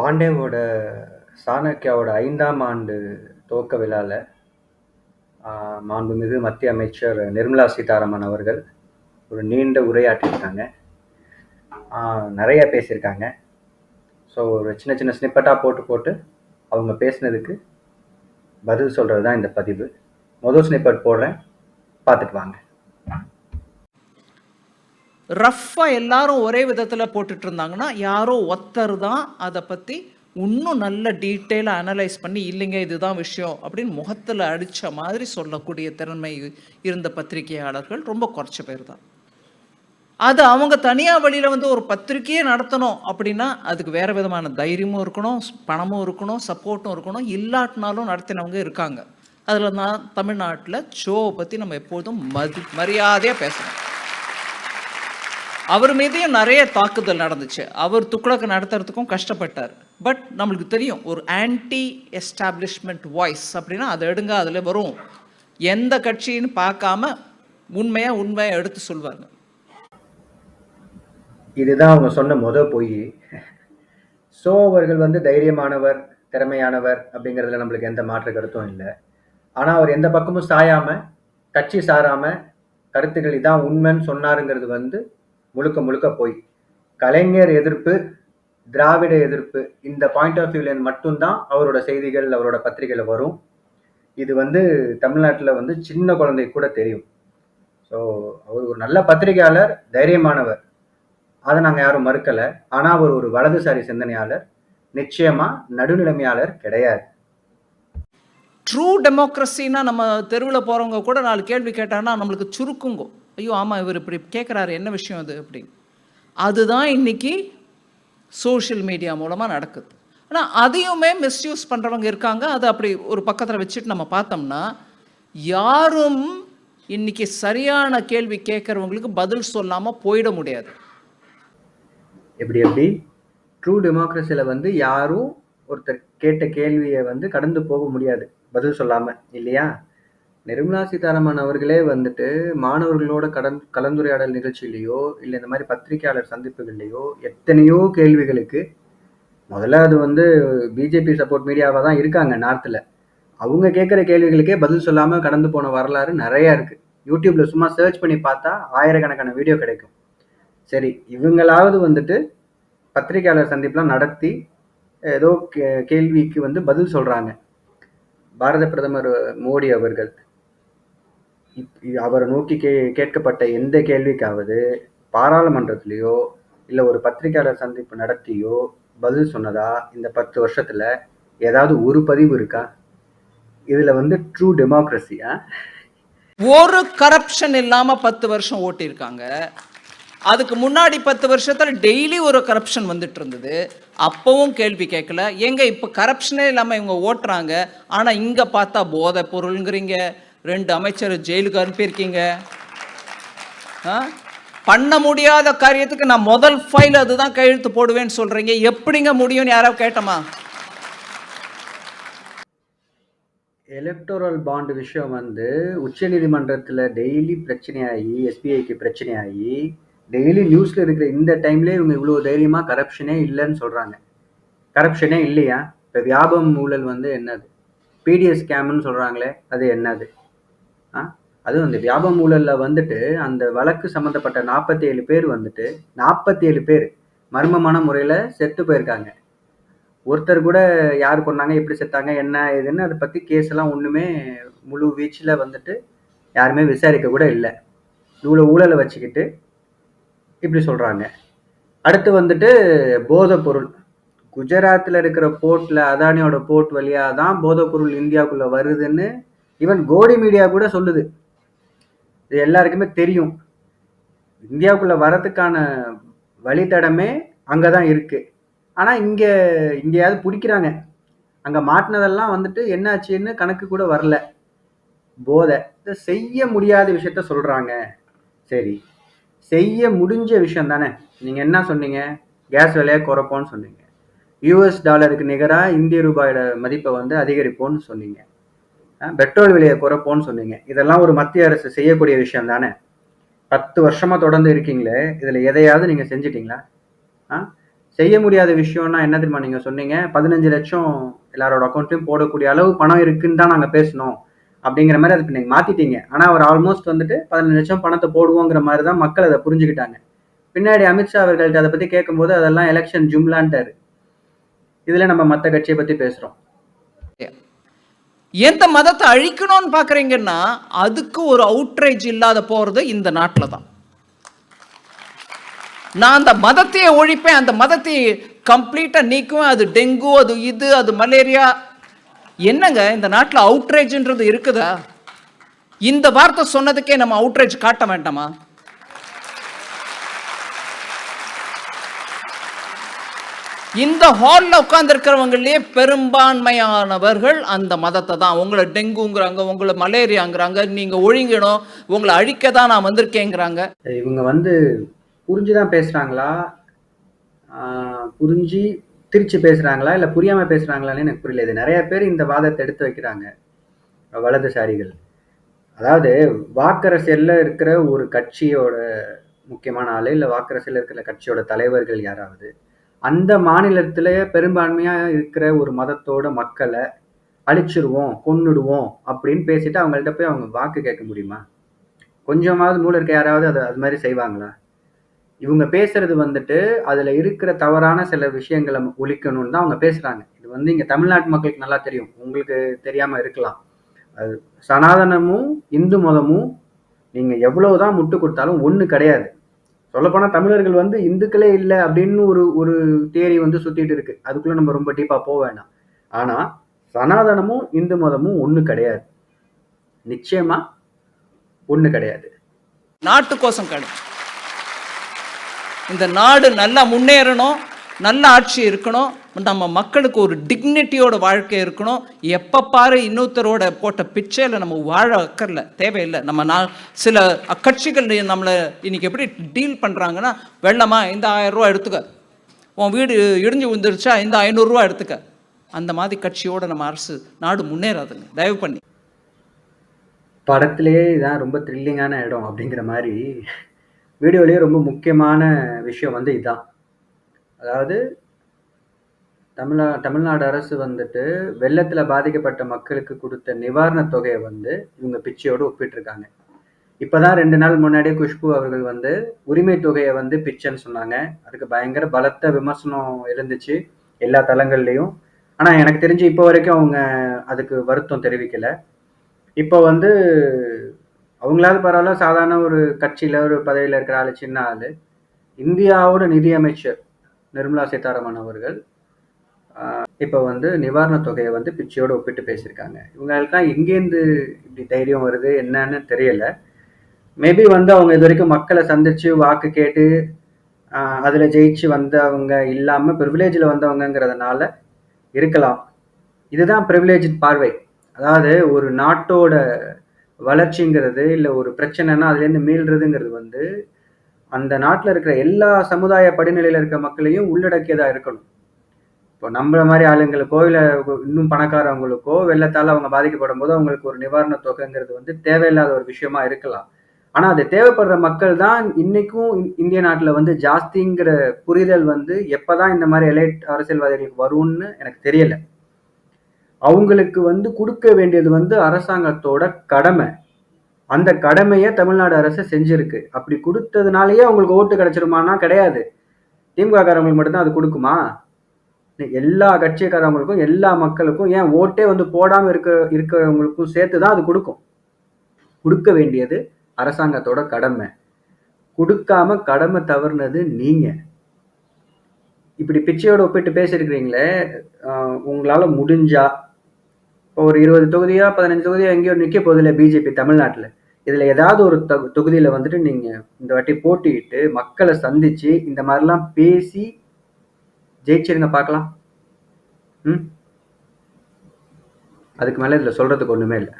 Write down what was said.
பாண்டேவோட சாணக்யாவோட ஐந்தாம் ஆண்டு துவக்க விழால ஆ, மாண்புமிகு மத்திய அமைச்சர் நிர்மலா சீதாராமன் அவர்கள் ஒரு நீண்ட உரையாற்றியிருக்காங்க. ஆ, நிறைய பேசியிருக்காங்க. ஸோ ஒரு சின்ன சின்ன ஸ்னிப்பட்டாக போட்டு போட்டு அவங்க பேசினதுக்கு பதில் சொல்கிறது தான் இந்த பதிவு. முதல் ஸ்னிப்பட் போடுறேன். பார்த்துட்டு வாங்க. ரஃப்பாக எல்லாரும் ஒரே விதத்தில் போட்டுட்டு இருந்தாங்கன்னா யாரோ ஒத்தர் தான் அதை பற்றி இன்னும் நல்ல டீட்டெயிலாக அனலைஸ் பண்ணி இல்லைங்க இதுதான் விஷயம் அப்படின்னு முகத்தில் அடித்த மாதிரி சொல்லக்கூடிய திறமை இருந்த பத்திரிகையாளர்கள் ரொம்ப குறைச்ச பேர் தான். அது அவங்க தனியாக வழியில் வந்து ஒரு பத்திரிக்கையே நடத்தணும் அப்படின்னா அதுக்கு வேறு விதமான தைரியமும் இருக்கணும் பணமும் இருக்கணும் சப்போர்ட்டும் இருக்கணும் இல்லாட்டினாலும் நடத்தினவங்க இருக்காங்க. அதில் நான் தமிழ்நாட்டில் ஷோவை பற்றி நம்ம எப்போதும் மதி மரியாதையாக பேசணும். அவர் மீதையும் நிறைய தாக்குதல் நடந்துச்சு. அவர் துக்ளக்கு நடத்துறதுக்கும் கஷ்டப்பட்டார். பட் நம்மளுக்கு தெரியும் ஒரு ஆன்டி எஸ்டாப்ளிஷ்மெண்ட் வாய்ஸ் அப்படின்னா அதை எடுங்க அதில் வரும். எந்த கட்சின்னு பார்க்காம உண்மையாக உண்மையாக எடுத்து சொல்வாங்க இதுதான் அவங்க சொன்ன முத பொய். ஸோ அவர்கள் வந்து தைரியமானவர் திறமையானவர் அப்படிங்கிறதுல நம்மளுக்கு எந்த மாற்று கருத்தும் இல்லை. ஆனால் அவர் எந்த பக்கமும் சாயாமல் கட்சி சாராமல் கருத்துக்கள் இதான் உண்மைன்னு சொன்னாருங்கிறது வந்து முழுக்க முழுக்க போய். கலைஞர் எதிர்ப்பு திராவிட எதிர்ப்பு இந்த பாயிண்ட் ஆஃப் வியூலேருந்து மட்டும்தான் அவரோட செய்திகள் அவரோட பத்திரிகையில் வரும். இது வந்து தமிழ்நாட்டில் வந்து சின்ன குழந்தை கூட தெரியும். ஸோ அவர் ஒரு நல்ல பத்திரிகையாளர் தைரியமானவர். அதை நாங்கள் யாரும் மறுக்கலை. ஆனால் அவர் ஒரு வலதுசாரி சிந்தனையாளர். நிச்சயமாக நடுநிலைமையாளர் கிடையாது. ட்ரூ டெமோக்ரஸின்னா நம்ம தெருவில் போகிறவங்க கூட நாலு கேள்வி கேட்டாங்கன்னா நம்மளுக்கு சுருக்குங்கோ. ஐயோ ஆமாம் இவர் இப்படி கேட்குறாரு என்ன விஷயம் அது அப்படின்னு. அதுதான் இன்றைக்கி சோஷியல் மீடியா மூலமாக நடக்குது. ஆனால் அதையுமே மிஸ்யூஸ் பண்ணுறவங்க இருக்காங்க. அதை அப்படி ஒரு பக்கத்தில் வச்சுட்டு நம்ம பார்த்தோம்னா யாரும் இன்னைக்கு சரியான கேள்வி கேட்குறவங்களுக்கு பதில் சொல்லாமல் போயிட முடியாது. எப்படி எப்படி? ட்ரூ டெமோக்ரஸியில் வந்து யாரும் ஒருத்தர் கேட்ட கேள்வியை வந்து கடந்து போக முடியாது. பதில் சொல்லாமல் இல்லையா? நிர்மலா சீதாராமன் அவர்களே வந்துட்டு மாணவர்களோட கடன் கலந்துரையாடல் நிகழ்ச்சியிலையோ இல்லை இந்த மாதிரி பத்திரிகையாளர் சந்திப்புகள்லையோ எத்தனையோ கேள்விகளுக்கு முதல்ல அது வந்து பிஜேபி சப்போர்ட் மீடியாவாக தான் இருக்காங்க நார்த்தில் அவங்க கேட்குற கேள்விகளுக்கே பதில் சொல்லாமல் கடந்து போன வரலாறு நிறையா இருக்குது யூடியூப்பில் சும்மா சர்ச் பண்ணி பார்த்தா ஆயிரக்கணக்கான வீடியோ கிடைக்கும். சரி இவங்களாவது வந்துட்டு பத்திரிகையாளர் சந்திப்புலாம் நடத்தி ஏதோ கே கேள்விக்கு வந்து பதில் சொல்கிறாங்க பாரத பிரதமர் மோடி அவர்கள். அவரை நோக்கி கே கேட்கப்பட்ட எந்த கேள்விக்காவது பாராளுமன்றத்திலேயோ இல்லை ஒரு பத்திரிகையாளர் சந்திப்பு நடத்தியோ பதில் சொன்னதா? இந்த பத்து வருஷத்தில் ஏதாவது ஒரு பதிவு இருக்கா? இதில் வந்து ட்ரூ டெமோக்ரஸியா ஒரு கரப்ஷன் இல்லாமல் பத்து வருஷம் ஓட்டியிருக்காங்க. அதுக்கு முன்னாடி பத்து வருஷத்தில் டெய்லி ஒரு கரப்ஷன் வந்துட்டு இருந்தது அப்பவும் கேள்வி கேட்கல. எங்க இப்போ கரப்ஷனே இல்லாமல் இவங்க ஓட்டுறாங்க. ஆனால் இங்கே பார்த்தா போதை பொருளுங்கிறீங்க. ரெண்டு அமைச்சர் ஜெயிலுக்கு அனுப்பியிருக்கீங்க. ஆ? பண்ண முடியாத காரியத்துக்கு நான் முதல் ஃபைல் அதுதான் கையெழுத்து போடுவேன்னு சொல்றீங்க. எப்படிங்க முடியும்னு யாராவது கேட்டோமா? எலக்டோரல் பாண்டு விஷயம் வந்து உச்சநீதிமன்றத்தில் டெய்லி பிரச்சனையாகி எஸ்பிஐக்கு பிரச்சனையாகி டெய்லி நியூஸில் இருக்கிற இந்த டைம்லேயே இவங்க இவ்வளோ தைரியமாக கரப்ஷனே இல்லைன்னு சொல்கிறாங்க கரப்ஷனே இல்லையா? இப்போ வியாபம் ஊழல் வந்து என்னது? பிடிஎஸ் ஸ்கேம்னு சொல்கிறாங்களே அது என்னது? ஆ? அதுவும் அந்த வியாபம் ஊழலில் வந்துட்டு அந்த வழக்கு சம்மந்தப்பட்ட நாற்பத்தி ஏழு பேர் வந்துட்டு நாற்பத்தி ஏழு பேர் மர்மமான முறையில் செத்து போயிருக்காங்க. ஒருத்தர் கூட யார் கொண்டாங்க எப்படி செத்தாங்க என்ன ஏதுன்னு அதை பற்றி கேஸ் எல்லாம் ஒன்றுமே முழு வீச்சில் வந்துட்டு யாருமே விசாரிக்க கூட இல்லை. இவ்வளோ ஊழலை வச்சுக்கிட்டு இப்படி சொல்கிறாங்க அடுத்து வந்துட்டு போதைப் பொருள். குஜராத்தில் இருக்கிற போர்ட்டில் அதானியோட போர்ட் வழியாக தான் போதைப் பொருள் இந்தியாவுக்குள்ளே வருதுன்னு ஈவன் கோடி மீடியா கூட சொல்லுது. இது எல்லாருக்குமே தெரியும். இந்தியாவுக்குள்ளே வரதுக்கான வழித்தடமே அங்கே தான் இருக்குது ஆனால் இங்கே இங்கேயாவது பிடிக்கிறாங்க. அங்கே மாட்டினதெல்லாம் வந்துட்டு என்னாச்சுன்னு கணக்கு கூட வரல. போதை. இதை செய்ய முடியாத விஷயத்த சொல்கிறாங்க சரி. செய்ய முடிஞ்ச விஷயம் தானே. நீங்கள் என்ன சொன்னீங்க? கேஸ் விலையை குறைப்போன்னு சொன்னீங்க. யூஎஸ் டாலருக்கு நிகராக இந்திய ரூபாயோட மதிப்பை வந்து அதிகரிப்போன்னு சொன்னீங்க. பெட்ரோல் விலையை குறைப்போன்னு சொன்னீங்க. இதெல்லாம் ஒரு மத்திய அரசு செய்யக்கூடிய விஷயம் தானே? பத்து வருஷமாக தொடர்ந்து இருக்கீங்களே இதில் எதையாவது நீங்கள் செஞ்சிட்டீங்களா? ஆ? செய்ய முடியாத விஷயம்னா என்ன தெரியுமா நீங்க சொன்னீங்க? பதினஞ்சு லட்சம் எல்லாரோட அக்கௌண்ட்லயும் போடக்கூடிய அளவு பணம் இருக்குன்னு தான் நாங்க பேசணும் அப்படிங்கிற மாதிரி அதுக்கு நீங்க மாத்திட்டீங்க. ஆனா அவர் ஆல்மோஸ்ட் வந்துட்டு பதினஞ்சு லட்சம் பணத்தை போடுவோங்கிற மாதிரி தான் மக்கள் அதை புரிஞ்சுக்கிட்டாங்க. பின்னாடி அமித்ஷா அவர்கள்ட்ட அதை பத்தி கேட்கும்போது அதெல்லாம் எலெக்ஷன் ஜும்லான்ட்டாரு. இதுல நம்ம மற்ற கட்சியை பத்தி பேசுறோம். எந்த மதத்தை அழிக்கணும்னு பார்க்குறீங்கன்னா அதுக்கு ஒரு அவுட்ரேஜ் இல்லாத போகிறது இந்த நாட்டில் தான். நான் அந்த மதத்தையே ஒழிப்பேன் அந்த மதத்தை கம்ப்ளீட்டாக நீக்குவேன் அது டெங்கு அது இது அது மலேரியா. என்னங்க இந்த நாட்டில் அவுட்ரேஜ்ன்றது இருக்குதா? இந்த வார்த்தை சொன்னதுக்கே நம்ம அவுட்ரேஜ் காட்ட வேண்டாமா? இந்த ஹாலில் உட்காந்துருக்கிறவங்களே பெரும்பான்மையானவர்கள் அந்த மதத்தை தான். உங்களை டெங்குங்கிறாங்க உங்களை மலேரியாங்கிறாங்க நீங்கள் ஒழுங்கணும் உங்களை அழிக்க தான் நான் வந்திருக்கேங்கிறாங்க. இவங்க வந்து புரிஞ்சு தான் பேசுகிறாங்களா புரிஞ்சு திருச்சி பேசுகிறாங்களா இல்லை புரியாமல் பேசுகிறாங்களான்னு எனக்கு புரியல. இது நிறைய பேர் இந்த வாதத்தை எடுத்து வைக்கிறாங்க வலதுசாரிகள். அதாவது வாக்கரசியலில் இருக்கிற ஒரு கட்சியோட முக்கியமான ஆள் இல்லை வாக்கரசியல்ல இருக்கிற கட்சியோட தலைவர்கள் யாராவது அந்த மாநிலத்துல பெரும்பான்மையா இருக்கிற ஒரு மதத்தோட மக்களை அழிச்சிருவோம் கொன்னுடுவோம் அப்படின்னு பேசிட்டு அவங்கள்ட்ட போய் அவங்க வாக்கு கேட்க முடியுமா? கொஞ்சமாவது மூளை இருக்க யாராவது அதை அது மாதிரி செய்வாங்களா? இவங்க பேசுறது வந்துட்டு அதுல இருக்கிற தவறான சில விஷயங்களை ஒழிக்கணும்னு தான் அவங்க பேசுறாங்க. இது வந்து இங்க தமிழ்நாட்டு மக்களுக்கு நல்லா தெரியும். உங்களுக்கு தெரியாம இருக்கலாம். அது சனாதனமும் இந்து மதமும் நீங்க எவ்வளவுதான் முட்டு கொடுத்தாலும் ஒண்ணு கிடையாது. சொல்லப்போனா தமிழர்கள் வந்து இந்துக்களே இல்லை அப்படின்னு ஒரு ஒரு தேரி வந்து சுத்திட்டு இருக்கு. அதுக்குள்ள நம்ம ரொம்ப டீப்பா போக வேண்டாம். ஆனா சனாதனமும் இந்து மதமும் ஒண்ணு கிடையாது. நிச்சயமா ஒண்ணு கிடையாது. நாட்டுக்கோசம் கிடையாது. இந்த நாடு நல்லா முன்னேறணும் நல்ல ஆட்சி இருக்கணும் நம்ம மக்களுக்கு ஒரு டிக்னிட்டியோட வாழ்க்கை இருக்கணும். எப்போ பாரு இன்னொருத்தரோட போட்ட பிச்சையில் நம்ம வாழ அக்கறல தேவையில்லை. நம்ம நான் சில கட்சிகள் நம்மளை இன்னைக்கு எப்படி டீல் பண்ணுறாங்கன்னா வெள்ளமா இந்த ஆயிரம் ரூபா எடுத்துக்க. உன் வீடு இடிஞ்சு விழுந்துருச்சா இந்த ஐநூறுரூவா எடுத்துக்க. அந்த மாதிரி கட்சியோட நம்ம அரசு நாடு முன்னேறாதுங்க. தயவு பண்ணி. படத்திலேயே இதான் ரொம்ப த்ரில்லிங்கான இடம் அப்படிங்கிற மாதிரி வீடியோலேயே ரொம்ப முக்கியமான விஷயம் வந்து இதுதான் அதாவது தமிழா தமிழ்நாடு அரசு வந்துட்டு வெள்ளத்தில் பாதிக்கப்பட்ட மக்களுக்கு கொடுத்த நிவாரணத் தொகையை வந்து இவங்க பிச்சையோடு ஒப்பிட்டிருக்காங்க. இப்பதான் ரெண்டு நாள் முன்னாடியே குஷ்பு அவர்கள் வந்து உரிமை தொகையை வந்து பிச்சைன்னு சொன்னாங்க. அதுக்கு பயங்கர பலத்த விமர்சனம் எழுந்துச்சு எல்லா தளங்கள்லையும். ஆனால் எனக்கு தெரிஞ்சு இப்போ வரைக்கும் அவங்க அதுக்கு வருத்தம் தெரிவிக்கலை. இப்போ வந்து அவங்களாவது பரவாயில்ல சாதாரண ஒரு கட்சியில் ஒரு பதவியில் இருக்கிற ஆள் சின்ன ஆள். இந்தியாவோட நிதியமைச்சர் நிர்மலா சீதாராமன் அவர்கள் இப்போ வந்து நிவாரணத் தொகையை வந்து பிச்சையோடு ஒப்பிட்டு பேசியிருக்காங்க. இவங்களுக்கெல்லாம் எங்கேருந்து இப்படி தைரியம் வருது என்னன்னு தெரியல. மேபி வந்து அவங்க இது வரைக்கும் மக்களை சந்திச்சு வாக்கு கேட்டு அதில் ஜெயிச்சு வந்தவங்க இல்லாமல் ப்ரிவிலேஜில் வந்தவங்கங்கிறதுனால இருக்கலாம். இதுதான் ப்ரிவிலேஜ் பார்வை. அதாவது ஒரு நாட்டோட வளர்ச்சிங்கிறது இல்லை ஒரு பிரச்சனைனா அதுலேருந்து மீள்றதுங்கிறது வந்து அந்த நாட்டில் இருக்கிற எல்லா சமுதாய படிநிலையில் இருக்கிற மக்களையும் உள்ளடக்கியதாக இருக்கணும். இப்போ நம்மள மாதிரி ஆளுங்களுக்கோ இல்லை இன்னும் பணக்காரவங்களுக்கோ வெள்ளத்தால் அவங்க பாதிக்கப்படும் போது அவங்களுக்கு ஒரு நிவாரண தொகைங்கிறது வந்து தேவையில்லாத ஒரு விஷயமா இருக்கலாம். ஆனால் அது தேவைப்படுற மக்கள் தான் இன்னைக்கும் இந்திய நாட்டில் வந்து ஜாஸ்திங்கிற புரிதல் வந்து எப்போதான் இந்த மாதிரி எலைட் அரசியல்வாதிகளுக்கு வரும்னு எனக்கு தெரியல. அவங்களுக்கு வந்து கொடுக்க வேண்டியது வந்து அரசாங்கத்தோட கடமை. அந்த கடமையை தமிழ்நாடு அரசு செஞ்சிருக்கு. அப்படி கொடுத்ததுனாலயே அவங்களுக்கு ஓட்டு கிடைச்சிருமானா கிடையாது. திமுக காரங்களுக்கு மட்டும்தான் அது கொடுக்குமா? எல்லா கட்சிக்காரவங்களுக்கும் எல்லா மக்களுக்கும் ஏன் ஓட்டே வந்து போடாம இருக்க இருக்கிறவங்களுக்கும் சேர்த்து தான் அது கொடுக்கும். கொடுக்க வேண்டியது அரசாங்கத்தோட கடமை. கொடுக்காம கடமை தவறுனது நீங்க. இப்படி பிச்சையோட ஒப்பிட்டு பேசியிருக்கிறீங்களே உங்களால முடிஞ்சா இப்போ ஒரு இருபது தொகுதியா பதினஞ்சு தொகுதியா எங்கேயோ நிற்க போதில்லை பிஜேபி தமிழ்நாட்டில். இதுல ஏதாவது ஒரு தொகுதியில வந்துட்டு நீங்க இந்த வாட்டி போட்டியிட்டு மக்களை சந்திச்சு இந்த மாதிரிலாம் பேசி ஜெயிச்சிருங்க பார்க்கலாம். ம்? அதுக்கு மேலே இதில் சொல்கிறதுக்கு ஒன்றுமே இல்லை.